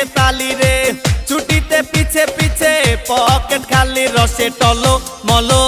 হাতে তালি রে ছুটিতে পিছে পিছে পকেট খালি রসে টলো মলো